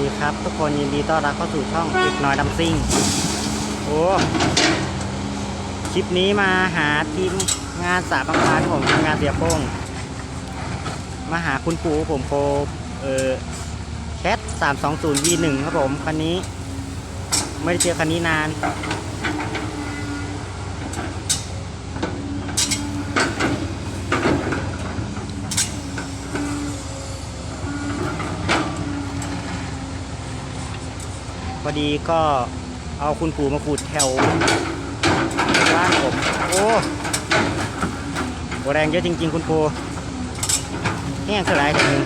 ดีครับ ทุกคนยินดีต้อนรับเข้าสู่ช่องอีกน้อยดำซิ่ง โอ้คลิปนี้มาหาทีมงานสาบังคารผมทำงานเสียโป้ง มาหาคุณปู่ผมโปเออแคทสามสองศูนย์ V หนึ่งครับผม คันนี้ ไม่ได้เจอคันนี้นาน พอดีก็เอาคุณปู่มาขูดแถวบ้านผม โอ้โหแรงเยอะจริง ๆ คุณปู่แห้งสลายถึง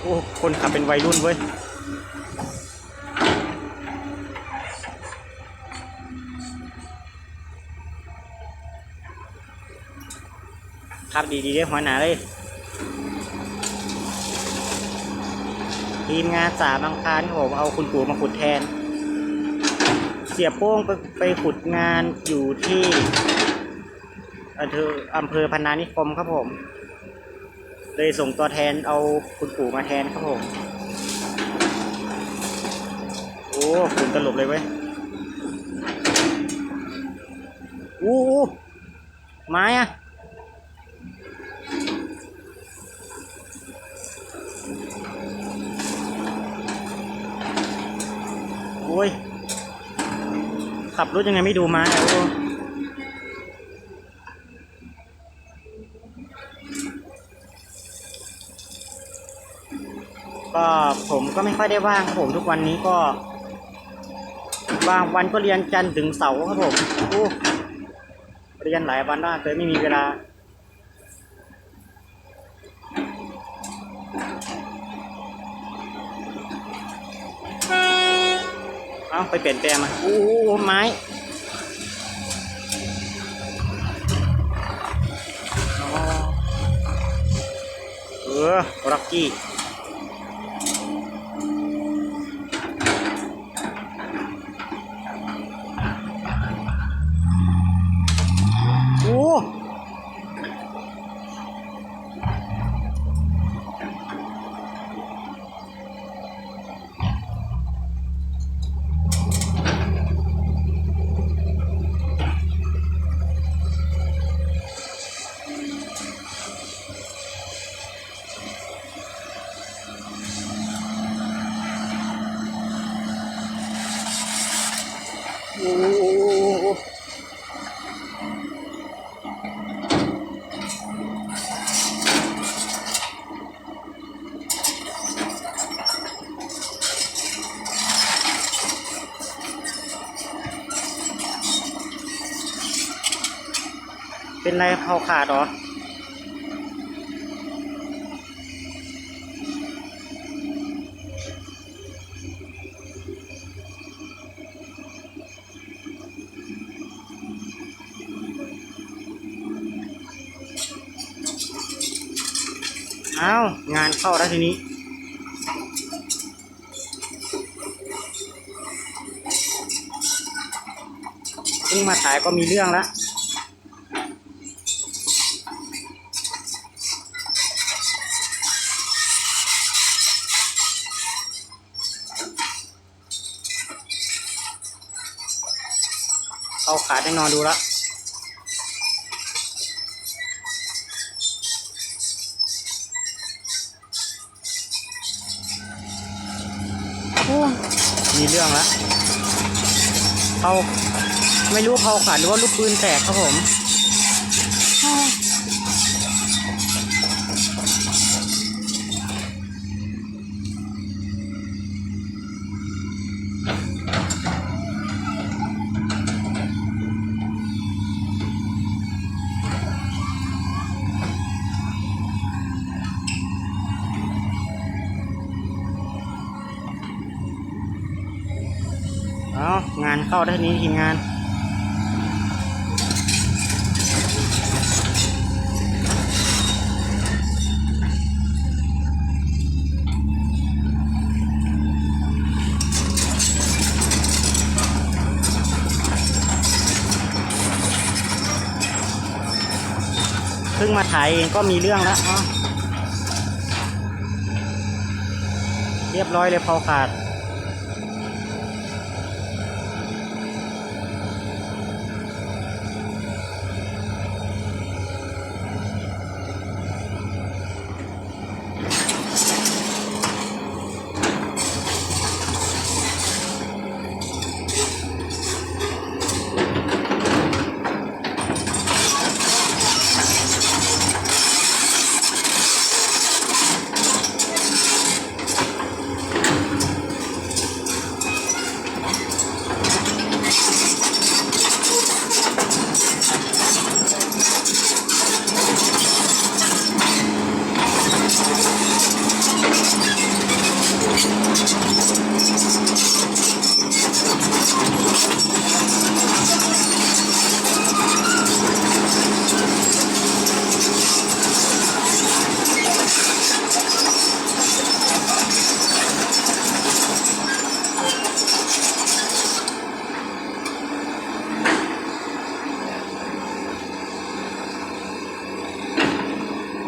โอ้ คนขับเป็นวัยรุ่นเว้ย ครับดีๆเด้อหัวหน้าเลย ทีมงานสามอังคารครับผมเอาคุณปู่มาขุดแทน เสียโป้งไปไปขุดงานอยู่ที่อำเภออำเภอพนานิคมครับผม เลยส่งตัวแทนเอาคุณปู่มาแทนครับผม โอ้ฝุ่นตลบเลยเว้ยอู้ไม้อะ โอ้ย ขับรถยังไงไม่ดูมาโอ้ก็ผมก็ไม่ค่อยได้ว่างผมทุกวันนี้ก็บางวันก็เรียนจันทร์ถึงเสาร์ครับผมโอ้เรียนหลายวันมากเลยไม่มีเวลา เอาไปเปลี่ยนแปลงมาโอ้โหไม้อ๋อเออร็อกกี้ โอ้เป็นไรเขาขาดหรอ อ้าว งานเข้าแล้วทีนี้เพิ่งมาถ่ายก็มีเรื่องแล้วเอาขาแน่นอนดูแล้ว มีเรื่องแล้วเขาไม่รู้เขาขาดหรือว่าลูกปืนแตกครับผมางานเข้าได้นี้ทีมงานเพิ่งมาถ่ายเองก็มีเรื่องแล้วเรียบร้อยเลยพอขาด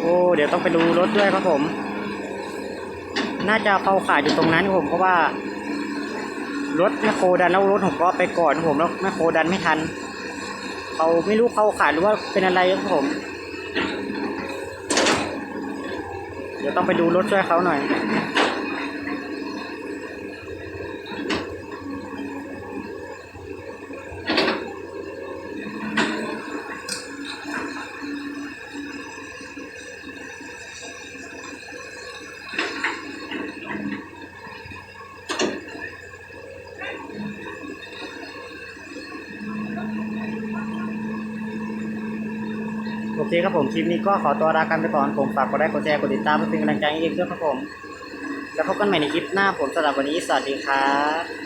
อ้เดี๋ยวต้องไปดูรถด้วยครับผม น่าจะเขาขาดอยู่ตรงนั้นครับผมเพราะว่ารถแมคโครดันแล้วรถของก็ไปก่อนครับผมแล้วแมคโครดันไม่ทันเขาไม่รู้เขาขาดหรือว่าเป็นอะไรครับผม เดี๋ยวต้องไปดูรถช่วยเขาหน่อย โอเคครับผมคลิปนี้ก็ขอตัวลากันไปก่อนผมฝากกดไลค์กดแชร์กดติดตามเพื่อเป็นกำลังใจให้เองด้วยครับผม แล้วพบกันใหม่ในคลิปหน้าผมสำหรับวันนี้สวัสดีครับ